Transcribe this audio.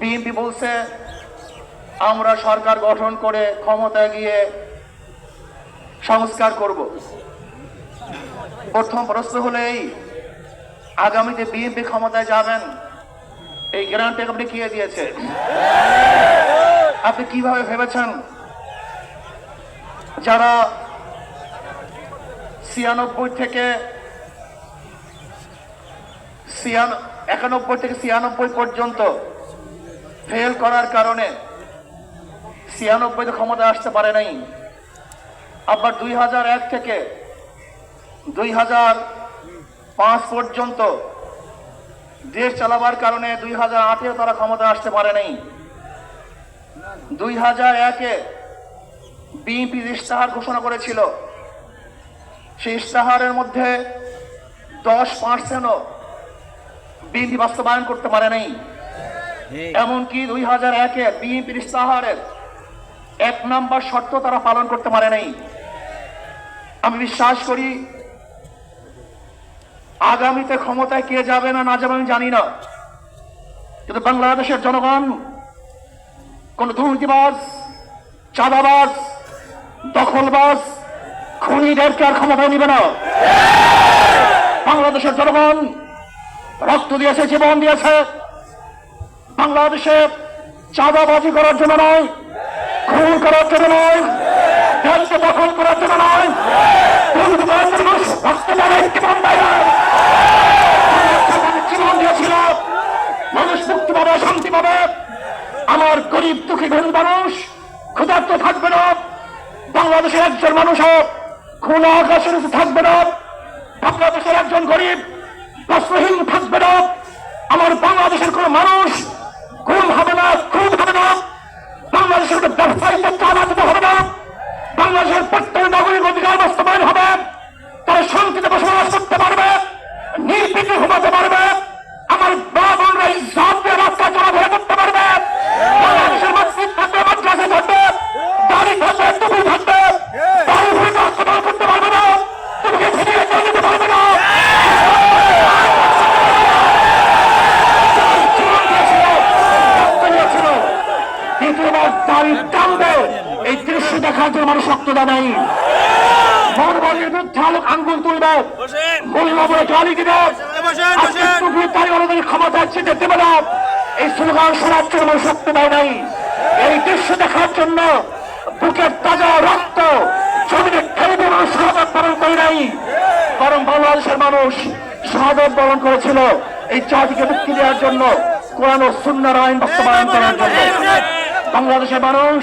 BNP বলছে, আমরা সরকার গঠন করে ক্ষমতায় গিয়ে সংস্কার করব। প্রথম প্রশ্ন হলো এই, আগামীতে বিএনপি ক্ষমতায় যাবেন, এই গ্রান্টে আপনি কে দিয়েছে? আপনি কীভাবে ভেবেছেন? যারা ছিয়ানব্বই থেকে একানব্বই থেকে ছিয়ানব্বই পর্যন্ত ফেল করার কারণে ছিয়ানব্বইতে ক্ষমতা আসতে পারে নাই। আবার দুই হাজার এক থেকে দুই হাজার পাঁচ পর্যন্ত দেশ চালাবার কারণে দুই হাজার আটেও তারা ক্ষমতা আসতে পারে নাই। দুই হাজার একে বিএনপি ইস্তাহার ঘোষণা করেছিল, সেই ইস্তাহারের মধ্যে দশ পার্সেন্টও বিএনপি বাস্তবায়ন করতে পারে নাই। এমনকি দুই হাজার একে বিএনপির ইস্তাহারের এক নাম্বার শর্ত তারা পালন করতে পারে নাই। আমি বিশ্বাস করি, আগামীতে ক্ষমতায় কে যাবে না না যাবে আমি জানি না। কিন্তু বাংলাদেশের জনগণ, কোন দুর্নীতিবাজ চাঁদাবাজ, দখলবাজ, খুনিদেরকে আর ক্ষমতায় নিবে না। বাংলাদেশের জনগণ রক্ত দিয়েছে, জীবন দিয়েছে। বাংলাদেশে চাঁদাবাজি করার জন্য নয়, খুন করার জন্য নয় দেশকে দখল করার জন্য নয় মানুষ জীবন। দিয়েছিল, মানুষ মুক্তি পাবে, শান্তি পাবে। আমার গরিব দুঃখী গরিব মানুষ ক্ষুধার্ত থাকবে না। বাংলাদেশের একজন মানুষও খোলা আকাশের থাকবে না। বাংলাদেশের একজন গরিব বস্ত্রহীন থাকবে না। আমার বাংলাদেশের কোন মানুষ বাংলাদেশের প্রত্যেক নাগরিক অধিকার বাস্তবায়ন হবে তারা শান্তিতে বসবাস করতে পারবে। দৃশ্য মানুষ বিরুদ্ধে আলোক আঙ্গুল তুলবে। গালি দিবে। দেবে না এই স্লোগান মানুষ দেয় নাই। এই দৃশ্য দেখার জন্য বুকের তাজা রক্ত জমিনে খেলবে মানুষ শাহাদ পালন করে নাই। বরং বাংলাদেশের মানুষ শাহাদ পালন করেছিল এই জাতিকে মুক্তি দেওয়ার জন্য কোরআন ও সুন্নার আইন বাস্তবায়ন করার জন্য। বাংলাদেশের মানুষ